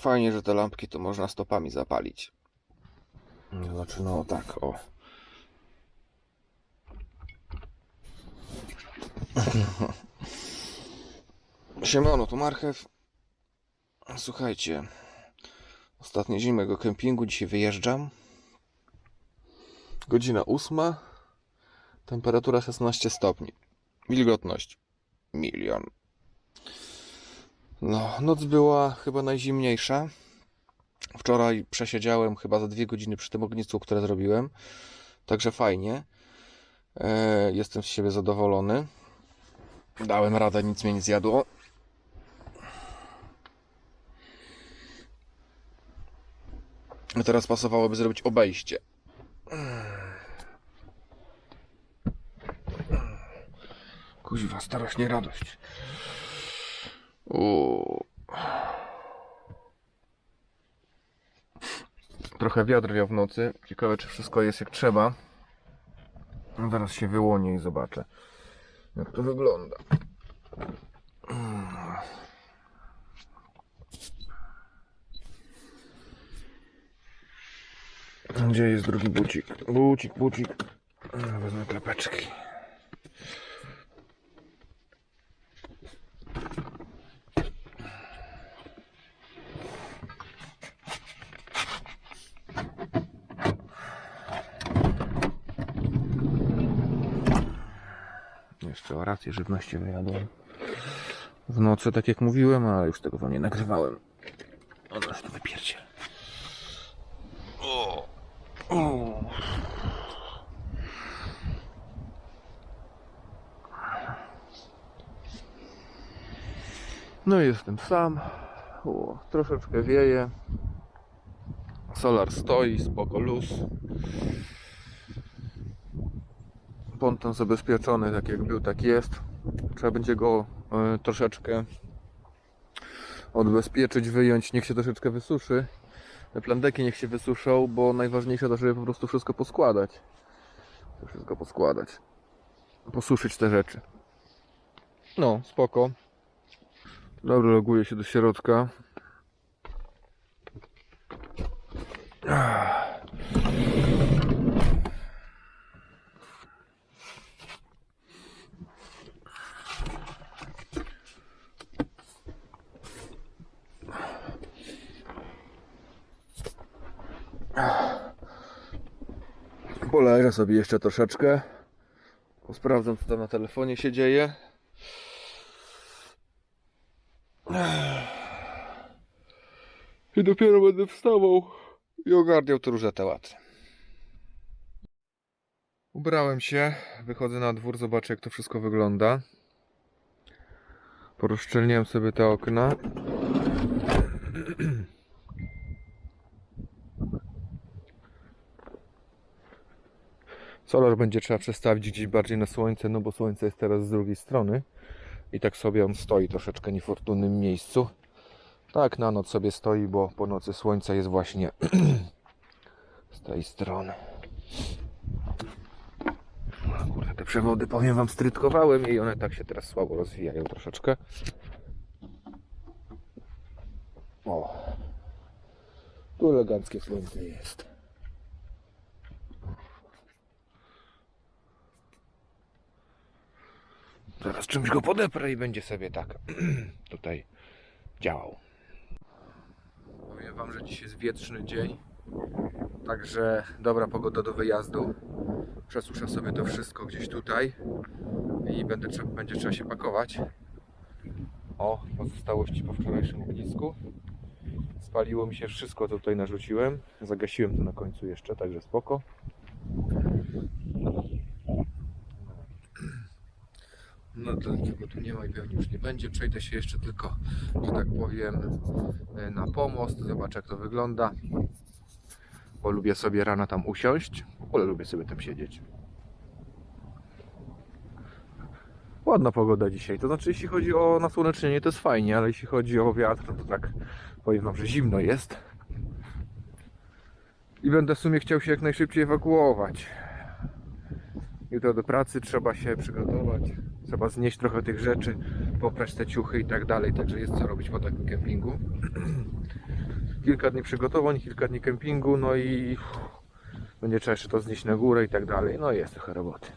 Fajnie, że te lampki to można stopami zapalić. Znaczy, no tak, o. Siemano, to marchew. Słuchajcie, ostatnie zimy mojego kempingu, dzisiaj wyjeżdżam. Godzina ósma, temperatura 16 stopni, wilgotność milion. No, noc była chyba najzimniejsza. Wczoraj przesiedziałem chyba za dwie godziny przy tym ognisku, które zrobiłem. Także fajnie. E, jestem z siebie zadowolony. Dałem radę, nic mnie nie zjadło. Teraz pasowałoby zrobić obejście. Kuźwa, starość, nie radość. Trochę wiatr wiał w nocy. Ciekawe, czy wszystko jest jak trzeba. Zaraz się wyłonię i zobaczę, jak to wygląda. Gdzie jest drugi bucik? Bucik, bucik. Wezmę klepeczki. Jeszcze o rację żywności wyjadłem. W nocy, tak jak mówiłem, ale już tego wam nie nagrywałem. O, noż to wypiercie. O. O. No i jestem sam. O, troszeczkę wieje. Solar stoi, spoko luz. Ponton zabezpieczony, tak jak był, tak jest. Trzeba będzie go e, troszeczkę odbezpieczyć, wyjąć, niech się troszeczkę wysuszy. Plandeki niech się wysuszą, bo najważniejsze to, żeby po prostu wszystko poskładać. Wszystko poskładać. Posuszyć te rzeczy. No, spoko. Dobra, loguję się do środka. Poleżę sobie jeszcze troszeczkę. Sprawdzam, co tam na telefonie się dzieje. I dopiero będę wstawał i ogarniał te różne tematy. Ubrałem się, wychodzę na dwór, zobaczę jak to wszystko wygląda. Porozszczelniłem sobie te okna. Solar będzie trzeba przestawić gdzieś bardziej na słońce, no bo słońce jest teraz z drugiej strony. I tak sobie on stoi troszeczkę niefortunnym miejscu. Tak na noc sobie stoi, bo po nocy słońce jest właśnie z tej strony. O Kurde, te przewody powiem wam strytkowałem i one tak się teraz słabo rozwijają troszeczkę. O. Tu eleganckie słońce jest. Zaraz czymś go podeprę i będzie sobie tak tutaj działał. Powiem wam, że dziś jest wietrzny dzień. Także dobra pogoda do wyjazdu. Przesuszę sobie to wszystko gdzieś tutaj i będę, będzie trzeba się pakować. O, pozostałości po wczorajszym ognisku. Spaliło mi się wszystko, co tutaj narzuciłem. Zagasiłem to na końcu jeszcze, także spoko. No to niczego tu nie ma i pewnie już nie będzie. Przejdę się jeszcze tylko, że tak powiem, e, na pomost. Zobaczę jak to wygląda. Bo lubię sobie rano tam usiąść. Ogóle lubię sobie tam siedzieć. Ładna pogoda dzisiaj. To znaczy, jeśli chodzi o nasłonecznienie, to jest fajnie, ale jeśli chodzi o wiatr, to tak powiem wam, że zimno jest. I będę w sumie chciał się jak najszybciej ewakuować. Jutro do pracy trzeba się przygotować. Trzeba znieść trochę tych rzeczy, poprać te ciuchy i tak dalej. Także jest co robić po takim kempingu. kilka dni przygotowań, kilka dni kempingu, no i będzie trzeba jeszcze to znieść na górę i tak dalej. No i jest trochę roboty.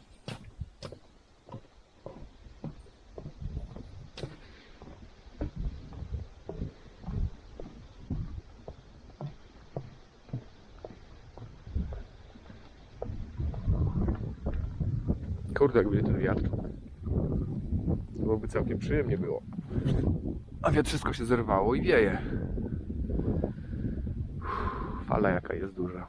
Kurde, jak będzie ten wiatr. Byłoby całkiem przyjemnie było. A wiatr wszystko się zerwało i wieje. Uff, Fala jaka jest duża.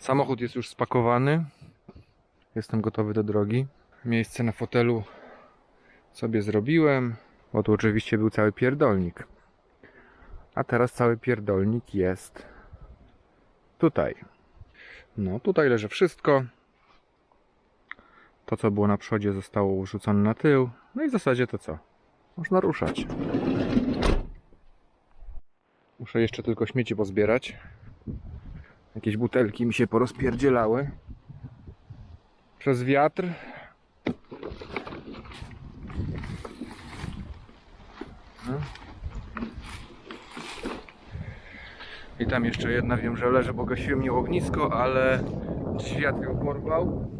Samochód jest już spakowany. Jestem gotowy do drogi. Miejsce na fotelu sobie zrobiłem, bo tu oczywiście był cały pierdolnik. A teraz cały pierdolnik jest tutaj. No, tutaj leży wszystko. To, co było na przodzie, zostało urzucone na tył. No i w zasadzie to co? Można ruszać. Muszę jeszcze tylko śmieci pozbierać. Jakieś butelki mi się porozpierdzielały. Przez wiatr. I tam jeszcze jedna, wiem, że leży, bo gasiłem nie ognisko, ale wiatr ją porwał.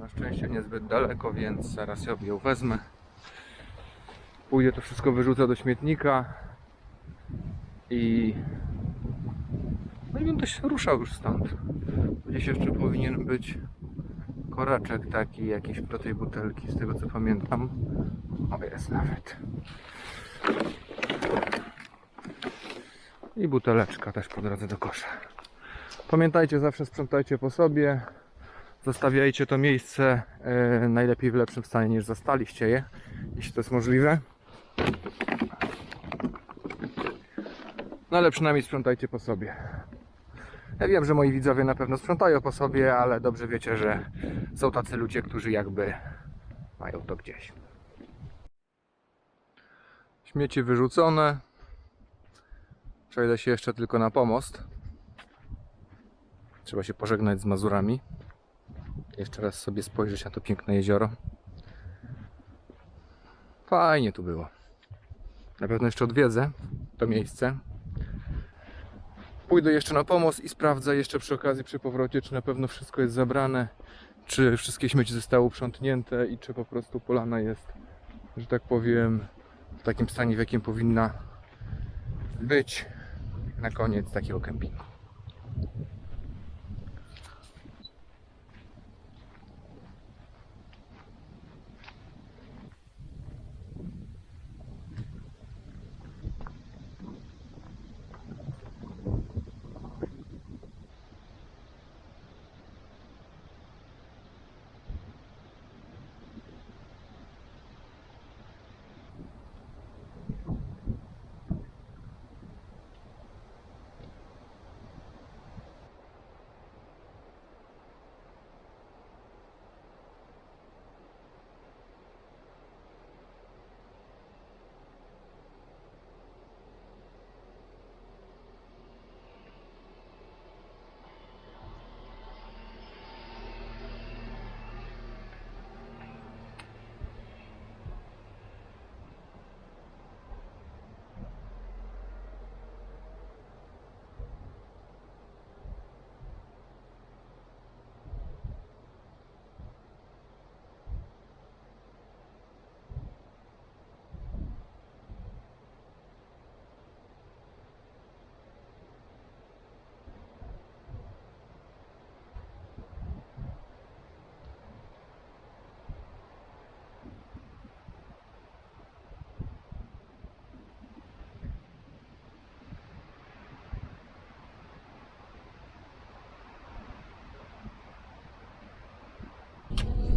Na szczęście niezbyt daleko, więc zaraz sobie ją wezmę. Pójdę to wszystko wyrzucę do śmietnika i no i będę się ruszał już stąd. Gdzieś jeszcze powinien być koraczek taki jakiś do tej butelki, z tego co pamiętam. O, jest nawet. I buteleczka też po drodze do kosza. Pamiętajcie, zawsze sprzątajcie po sobie. Zostawiajcie to miejsce e, najlepiej w lepszym stanie niż zastaliście je, jeśli to jest możliwe. No ale przynajmniej sprzątajcie po sobie. Ja wiem, że moi widzowie na pewno sprzątają po sobie, ale dobrze wiecie, że są tacy ludzie, którzy jakby mają to gdzieś. Śmieci wyrzucone. Przejdę się jeszcze tylko na pomost. Trzeba się pożegnać z Mazurami. Jeszcze raz sobie spojrzeć na to piękne jezioro. Fajnie tu było. Na pewno jeszcze odwiedzę to miejsce. Pójdę jeszcze na pomost i sprawdzę jeszcze przy okazji przy powrocie, czy na pewno wszystko jest zabrane, czy wszystkie śmieci zostały uprzątnięte i czy po prostu polana jest, że tak powiem, w takim stanie, w jakim powinna być na koniec takiego kempingu.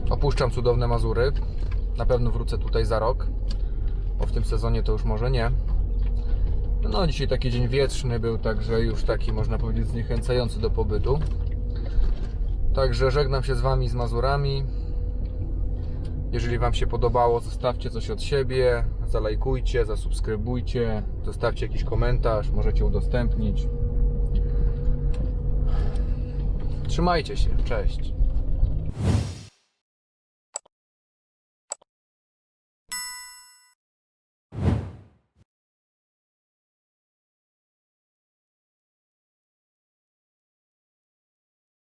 Opuszczam cudowne Mazury. Na pewno wrócę tutaj za rok, bo w tym sezonie to już może nie. No, dzisiaj taki dzień wietrzny był, także już taki można powiedzieć zniechęcający do pobytu. Także żegnam się z Wami z Mazurami. Jeżeli Wam się podobało, zostawcie coś od siebie, zalajkujcie, zasubskrybujcie, zostawcie jakiś komentarz, możecie udostępnić. Trzymajcie się, cześć.